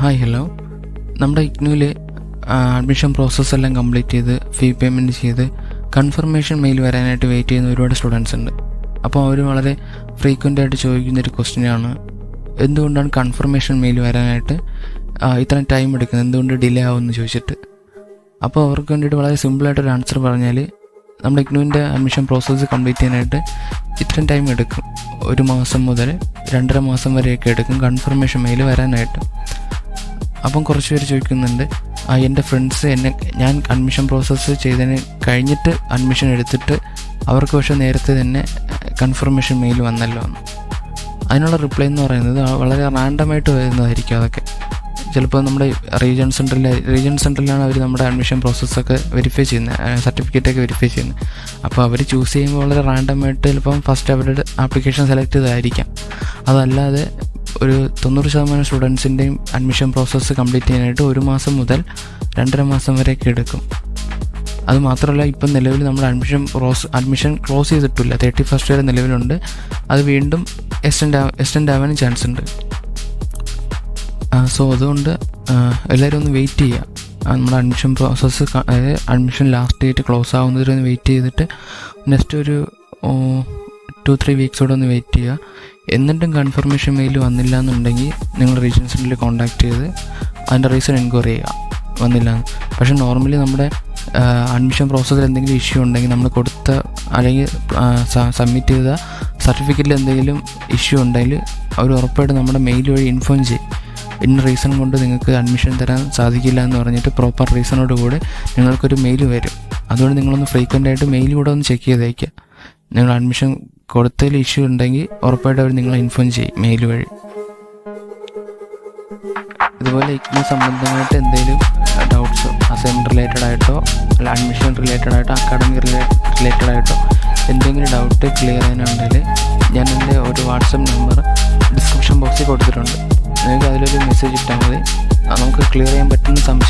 Hi hello നമ്മുടെ ഇഗ്നുവിൽ admission process എല്ലാം കംപ്ലീറ്റ് ചെയ്ത് ഫീ പേയ്മെന്റ് ചെയ്ത് കൺഫർമേഷൻ മെയിൽ വരാനായിട്ട് വെയിറ്റ് ചെയ്യുന്ന ഒരുപാട് സ്റ്റുഡൻസ് ഉണ്ട്. അപ്പോൾ അവർ വളരെ ഫ്രീക്വന്റ് ആയിട്ട് ചോദിക്കുന്ന ഒരു ക്വസ്റ്റ്യനാണ് എന്തുകൊണ്ടാണ് കൺഫർമേഷൻ മെയിൽ വരാനായിട്ട് ഇത്രയും ടൈം എടുക്കുന്നത്? എന്തുകൊണ്ട് ഡിലേ ആവുമെന്ന് ചോദിച്ചിട്ട്. അപ്പോൾ അവർക്ക് വേണ്ടിയിട്ട് വളരെ സിമ്പിളായിട്ടൊരു ആൻസർ പറഞ്ഞാൽ നമ്മുടെ ഇഗ്നുവിന്റെ അഡ്മിഷൻ പ്രോസസ്സ് കംപ്ലീറ്റ് ചെയ്യാനായിട്ട് ഇത്രയും ടൈം എടുക്കും. ഒരു മാസം മുതൽ രണ്ടര മാസം വരെയൊക്കെ എടുക്കും. കൺഫർമേഷൻ മെയിൽ വരാനായിട്ട്. അപ്പം കുറച്ച് പേര് ചോദിക്കുന്നുണ്ട് ആ എന്റെ ഫ്രണ്ട്സ് എന്നെ ഞാൻ അഡ്മിഷൻ പ്രോസസ്സ് ചെയ്തതിന് കഴിഞ്ഞിട്ട് അഡ്മിഷൻ എടുത്തിട്ട് അവർക്ക് പക്ഷേ നേരത്തെ തന്നെ കൺഫർമേഷൻ മെയിൽ വന്നല്ലോ എന്ന്. അതിനുള്ള റിപ്ലൈ എന്ന് പറയുന്നത് വളരെ റാൻഡമായിട്ട് വരുന്നതായിരിക്കും അതൊക്കെ. ചിലപ്പോൾ നമ്മുടെ റീജിയൺ സെന്ററിൽ റീജിയൺ സെന്ററിലാണ് അവർ നമ്മുടെ അഡ്മിഷൻ പ്രോസസ്സൊക്കെ വെരിഫൈ ചെയ്യുന്നത് സർട്ടിഫിക്കറ്റൊക്കെ വെരിഫൈ ചെയ്യുന്നത് അപ്പോൾ അവർ ചൂസ് ചെയ്യുമ്പോൾ വളരെ റാൻഡമായിട്ട് ചിലപ്പം ഫസ്റ്റ് അവരുടെ ആപ്ലിക്കേഷൻ സെലക്ട് ചെയ്തായിരിക്കാം അതല്ലാതെ ഒരു തൊണ്ണൂറ് ശതമാനം സ്റ്റുഡൻസിന്റെയും അഡ്മിഷൻ പ്രോസസ്സ് കംപ്ലീറ്റ് ചെയ്യാനായിട്ട് ഒരു മാസം മുതൽ രണ്ടര മാസം വരെയൊക്കെ എടുക്കും. അത് മാത്രമല്ല ഇപ്പം നിലവിൽ നമ്മൾ അഡ്മിഷൻ പ്രോസ് അഡ്മിഷൻ ക്ലോസ് ചെയ്തിട്ടില്ല. തേർട്ടി ഫസ്റ്റ് വരെ നിലവിലുണ്ട്. അത് വീണ്ടും എക്സ്റ്റെൻഡ് എക്സ്റ്റെൻഡ് ആവാനും ചാൻസ് ഉണ്ട്. സോ അതുകൊണ്ട് എല്ലാവരും ഒന്ന് വെയിറ്റ് ചെയ്യുക നമ്മുടെ അഡ്മിഷൻ പ്രോസസ്സ് അതായത് അഡ്മിഷൻ ലാസ്റ്റ് ഡേറ്റ് ക്ലോസ് ആവുന്നതിന് ഒന്ന് വെയിറ്റ് ചെയ്തിട്ട് നെക്സ്റ്റ് ഒരു ടു ത്രീ വീക്സോടെ ഒന്ന് വെയിറ്റ് ചെയ്യുക എന്നിട്ടും കൺഫർമേഷൻ മെയിൽ വന്നില്ല എന്നുണ്ടെങ്കിൽ നിങ്ങൾ റീജിയൻ സെന്ററിൽ കോൺടാക്ട് ചെയ്ത് അതിന്റെ റീസൺ എൻക്വയറി ചെയ്യുക വന്നില്ല പക്ഷേ നോർമലി നമ്മുടെ അഡ്മിഷൻ പ്രോസസ്സിൽ എന്തെങ്കിലും ഇഷ്യൂ ഉണ്ടെങ്കിൽ നമ്മൾ കൊടുത്ത അല്ലെങ്കിൽ സബ്മിറ്റ് ചെയ്ത സർട്ടിഫിക്കറ്റിൽ എന്തെങ്കിലും ഇഷ്യൂ ഉണ്ടെങ്കിൽ അവർ ഉറപ്പായിട്ട് നമ്മുടെ മെയിൽ വഴി ഇൻഫോം ചെയ്യും. ഇന്ന റീസൺ കൊണ്ട് നിങ്ങൾക്ക് അഡ്മിഷൻ തരാൻ സാധിക്കില്ല എന്ന് പറഞ്ഞിട്ട് പ്രോപ്പർ റീസണോട് കൂടെ നിങ്ങൾക്കൊരു മെയിൽ വരും. അതുകൊണ്ട് നിങ്ങളൊന്ന് ഫ്രീക്വന്റ് ആയിട്ട് മെയിൽ കൂടെ ഒന്ന് ചെക്ക് ചെയ്തേക്കുക നിങ്ങൾ അഡ്മിഷൻ കൊടുത്തതിൽ ഇഷ്യൂ ഉണ്ടെങ്കിൽ ഉറപ്പായിട്ട് അവർ നിങ്ങളെ ഇൻഫോം ചെയ്യും മെയിൽ വഴി. ഇതുപോലെ ഇഗ്നി സംബന്ധമായിട്ട് എന്തെങ്കിലും ഡൗട്ട്സോ അസൈൻമെന്റ് റിലേറ്റഡ് ആയിട്ടോ അല്ല അഡ്മിഷൻ റിലേറ്റഡ് ആയിട്ടോ അക്കാഡമിക് റിലേറ്റഡ് ആയിട്ടോ എന്തെങ്കിലും ഡൗട്ട് ക്ലിയർ ചെയ്യാനുണ്ടെങ്കിൽ ഞാൻ എന്റെ ഒരു വാട്സപ്പ് നമ്പർ ഡിസ്ക്രിപ്ഷൻ ബോക്സിൽ കൊടുത്തിട്ടുണ്ട്. നിങ്ങൾക്ക് അതിലൊരു മെസ്സേജ് ഇട്ടാൽ മതി. നമുക്ക് ക്ലിയർ ചെയ്യാൻ പറ്റുന്ന സംശയം